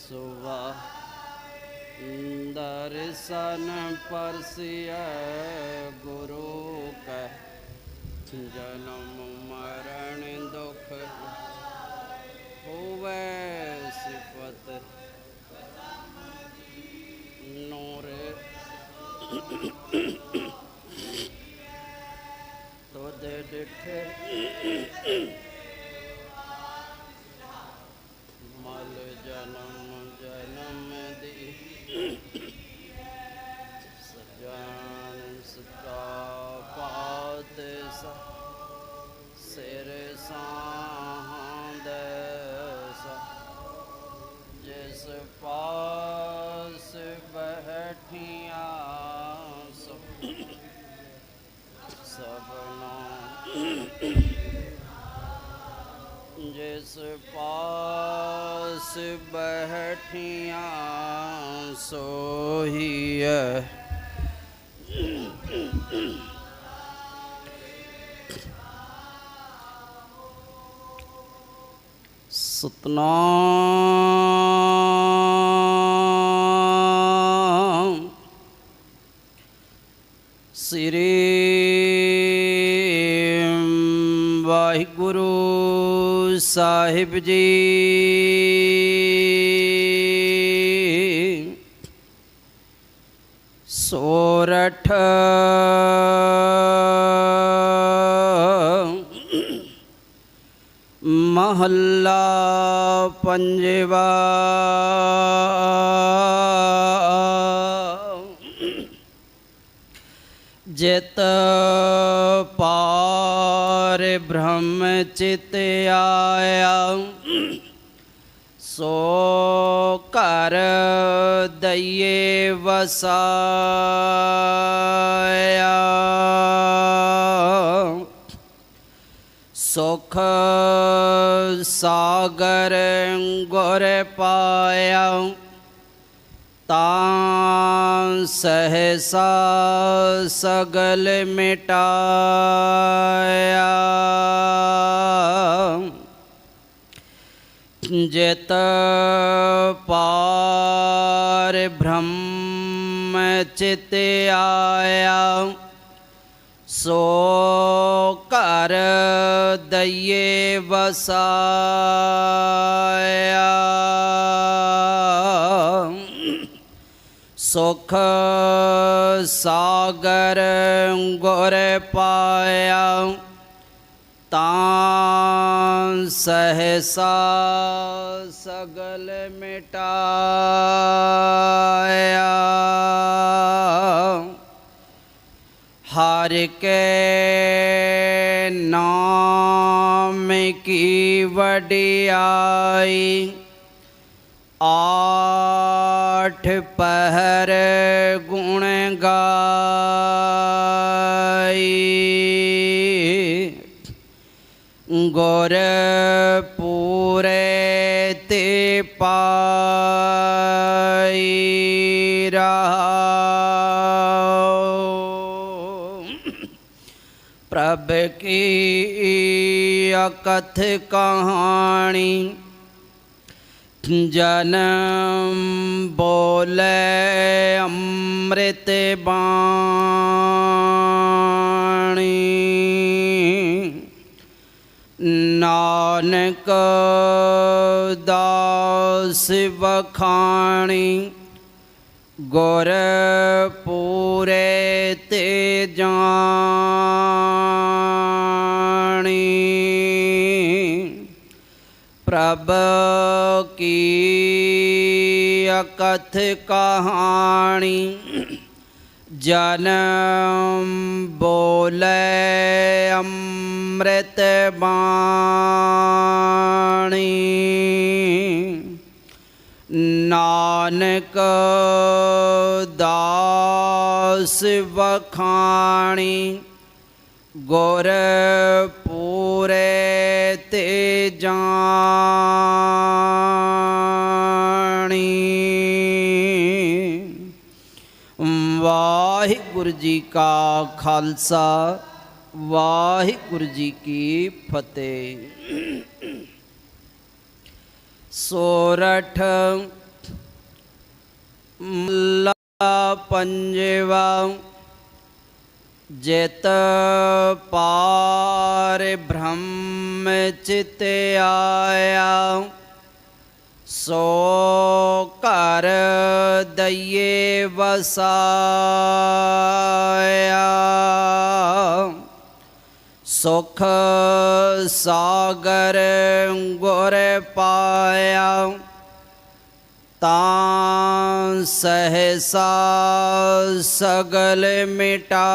सुवा दर्शन परसिय गुरु का जन्म, मरण, दुख होवे सिपत नूर। तो दे दिखे मल जन्म। ਜਨਮ ਦੀ ਸਜਾਨ ਸਤਾ ਪਾਤ ਸਿਰ ਸਾਹੰਦ पास बहठिया सोहिय सतनाम श्री वाहिगुरू। ਸਾਹਿਬ ਜੀ। ਸੋਰਠ। ਮਹੱਲਾ ਪੰਜਵਾ। ਜਿਤ पर ब्रह्म चित आया। सो कर दये वसाया। सुख सागर गुर पाया। तां सहसा सगल मिटाया। जत पार ब्रह्म चित आया। सो कर दिए बसा सुख सागर गुर पाया। तां सहसा सगल मिटाया। हर के नाम की वडियाई। आठ पहर गुण गाई। गोर पूरे ते पाई प्रभ की अकथ कहानी ਜਨਮ ਬੋਲੇ ਅੰਮ੍ਰਿਤ ਬਾਣੀ। ਨਾਨਕ ਦਾਸ ਵਖਾਣੀ ਗੁਰ ਪੂਰੇ ਤੇ ਜਾਣੀ। ਪ੍ਰਭ की अकथ कहानी जन्म बोले अमृत बाणी। नानक दास बखानी गोर पूरे ते जान। ਵਾਹਿਗੁਰੂ ਜੀ ਕਾ ਖਾਲਸਾ ਵਾਹਿਗੁਰੂ ਜੀ ਕੀ ਫਤਿਹ ਸੋਰਠ ਮੱਲਾ ਪੰਜਵਾ ਜਿਤ ਪਾਰ ਬ੍ਰਹਮ ਚਿਤ ਆਇਆ ਸੋ ਘਰ ਦਈਏ ਵਸਾਇਆ। ਸੁਖ ਸਾਗਰ ਗੁਰ ਪਾਇਆ। ਤਾਂ ਸਹਸਾ ਸਗਲ ਮਿਟਾਇਆ।